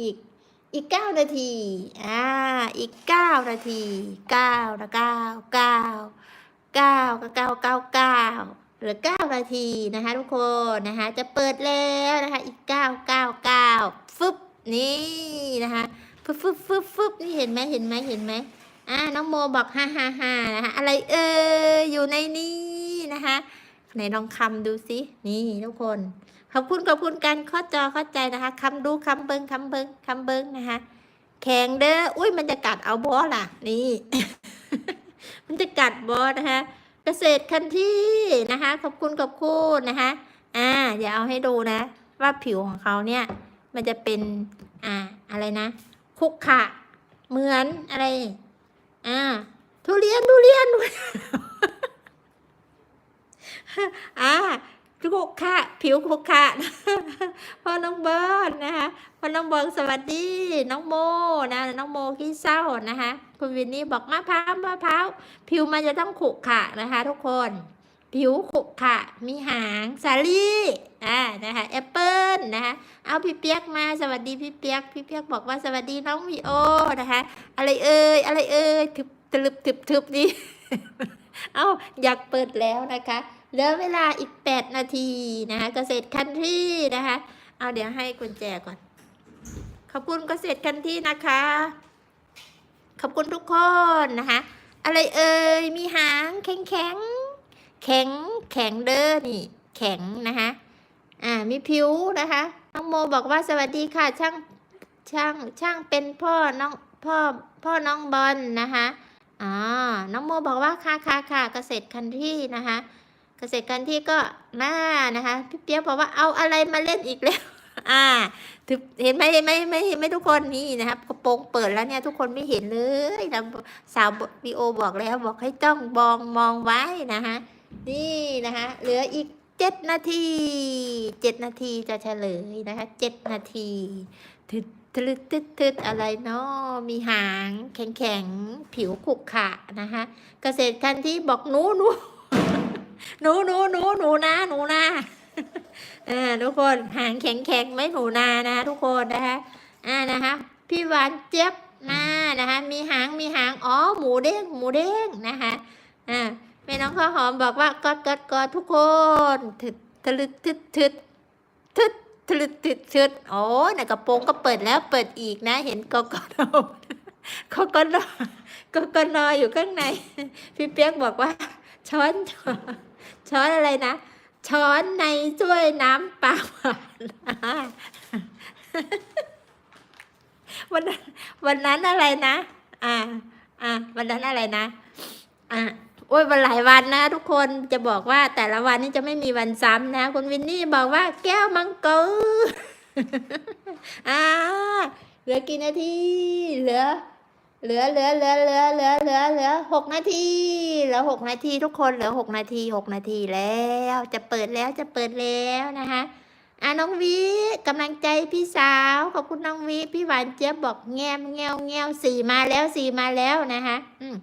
อีกอีกเก้านาที อ่า อีกเก้านาทีเก้านะเก้าเก้าเก้าก็เก้าเก้าเก้าเหลือเก้านาทีนะคะทุกคนนะคะจะเปิดแล้วนะคะอีกเก้าเก้าเก้าฟึบนี่นะคะฟึบฟึบฟึบฟึบนี่เห็นไหมเห็นไหมเห็นไหมอ่าน้องโมบอกฮ่าฮ่าฮ่านะคะอะไรเอ่ยอยู่ในนี้นะคะไหนลองคำดูสินี่ทุกคน ขอบคุณขอบคุณกันข้อจอเข้าใจนะคะคำดูคำเบิงคำเบิงคำเบิงนะคะ แข็งเด้ออุ้ยมันจะกัดเอาบอล่ะ นี่ มันจะกัดบอนะคะเกษตรคันที่นะคะ ขอบคุณขอบคุณนะคะ อ่าเดี๋ยวเอาให้ดูนะ ว่าผิวของเขาเนี่ย มันจะเป็นอ่าอะไรนะ คุกขะเหมือนอะไร อ่า ทุเรียนทุเรียนอ่า คุกขะผิวคุกขะพ่อน้องเบิร์ดนะคะพ่อน้องเบิร์ดสวัสดี น้องโมนะน้องโมขี้เศร้านะคะ คุณวินนี่บอกมะพร้าวมะพร้าวผิวมันจะต้องขรุขระนะคะ ทุกคน ผิวขรุขระมีหางสาลี่อ่านะคะแอปเปิลนะคะเอาพี่เปียกมาสวัสดีพี่เปียกพี่เปียกบอกว่าสวัสดีน้องวีโอนะคะ อะไรเอ่ยอะไรเอ่ยทึบตลึบทึบทึบนี่เอาอยากเปิดแล้วนะคะ เหลือเวลาอีก 8 นาทีนะคะเกษตรคันที่นะคะ เอาเดี๋ยวให้กุญแจก่อน ขอบคุณเกษตรคันที่นะคะ ขอบคุณทุกคนนะคะ อะไรเอ่ยมีหางแข็งแข็งแข็งแข็งเด้อนี่ แข็งนะคะอ่ามีผิวนะคะน้องโมบอกว่าสวัสดีค่ะช่างช่างช่างเป็นพ่อน้องพ่อพ่อน้องบอลนะคะอ่าน้องโมบอกว่าค่ะค่ะค่ะเกษตรคันที่นะคะ เกษตรคันที่ก็มานะคะพี่เปียกบอกว่าเอาอะไรมาเล่นอีกแล้ว อ่าถึงเห็นไหมเห็นไมเห็นไมเห็นไหมทุกคนนี่นะครับกระโปรงเปิดแล้วเนี่ยทุกคนไม่เห็นเลยนะสาววีโอบอกแล้วบอกให้จ้องมองมองไว้นะคะนี่นะคะเหลืออีกเจ็ดนาทีเจ็ดนาทีจะเฉลยนะคะเจ็ดนาทีทึดทึดทึดทึดอะไรเนาะมีหางแข็งแข็งผิวขรุขะนะคะเกษตรคันที่บอกหนูหนู หนูหนูหนูหนูนะหนูนะอ่าทุกคนหางแข็งแข็งไหม่หนูนานะทุกคนนะคะอ่านะคะพี่หวานเจี๊ยบมานะคะ มีหางมีหางอ๋อหมูเด้งหมูเด้งนะคะอ่าแม่น้องข้าวหอมบอกว่ากอดกอดกอดทุกคนทึดทะลึดทึดทึดทึดทะลึดทึดทึดโอ้น่ะกระโปรงก็เปิดแล้วเปิดอีกนะ เห็นกอกอดเขาก็นอนก็ก็นอนอยู่ข้างใน พี่เปียกบอกว่าช้อนช้อน ช้อนอะไรนะ ช้อนในถ้วยน้ำปลาหวานวันวันนั้นอะไรนะ อ่า อ่า วันนั้นอะไรนะ อ่าโอ้ยวันหลายวันนะทุกคนจะบอกว่าแต่ละวันนี่จะไม่มีวันซ้ำนะ คุณวินนี่บอกว่าแก้วมังกรอ่าเหลือกี่นาทีเหลือ เหลือเหลือเหลือเหลือเหลือเหลือเหลือหกนาทีเหลือหกนาทีทุกคนเหลือหกนาทีหกนาทีแล้ว จะเปิดแล้วจะเปิดแล้วนะคะอะน้องวีกำลังใจพี่สาวขอบคุณน้องวีพี่หวานเจี๊ยบบอกแงมแงวแงวสี่มาแล้วสี่มาแล้วนะคะอืม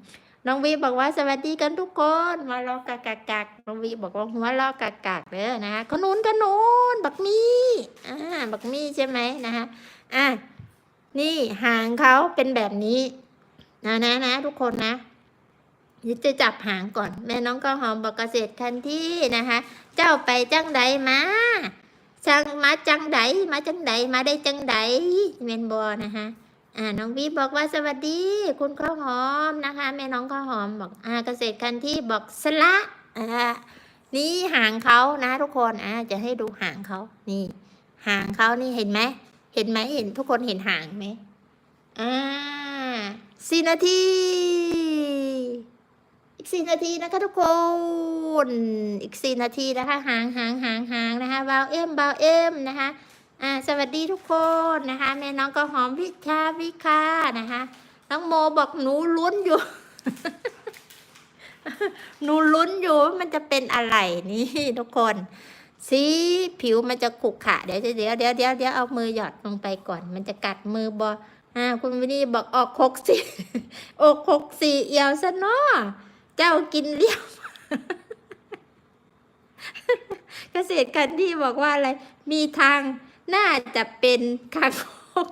น้องวีบอกว่าสวัสดีกันทุกคนมารอกากากากน้องวีบอกว่าหัวเรอกากากเด้อนะคะขนุนขนุนบักมี่อ่าบักมี่ใช่ไหมนะคะอะนี่หางเขาเป็นแบบนี้ นะนะนะทุกคนนะเดี๋ยวจะจับหางก่อน แม่น้องก็หอมบอกเกษตรคันที่นะคะ เจ้าไปจังใดมาจังมาจังใดมาจังใดมาได้จังใดเมนบอนะคะอ่าน้องวีบอกว่าสวัสดี คุณข้าวหอมนะคะ แม่น้องข้าวหอมบอกอ่าเกษตรคันที่บอกสละอ่านี่หางเขานะ ทุกคนอ่าจะให้ดูหางเขานี่ หางเขานี่เห็นไหมเห็นไหมเห็นทุกคนเห็นหางไหมอ่า สี่นาที อีกสี่นาทีนะคะทุกคน อีกสี่นาทีนะคะหางหางหางหางนะคะบาวเอ็มบาวเอ็มนะคะอ่าสวัสดีทุกคนนะคะ แม่น้องก็หอมวิชาวิคานะคะน้องโมบอกหนูลุ้นอยู่ หนูลุ้นอยู่ว่ามันจะเป็นอะไรนี่ทุกคนสีผิวมันจะขรุขะเดี๋ยวเดี๋ยวเดี๋ยวเดี๋ยวเดี๋ยวเอามือหยอดลงไปก่อน มันจะกัดมือบอ อ่าคุณวินี่บอกออกหกสี่อกหกสี่เอียวซะเนาะเจ้ากินเลี้ยวเกษตรกันที่บอกว่าอะไร มีทางน่าจะเป็นคางคก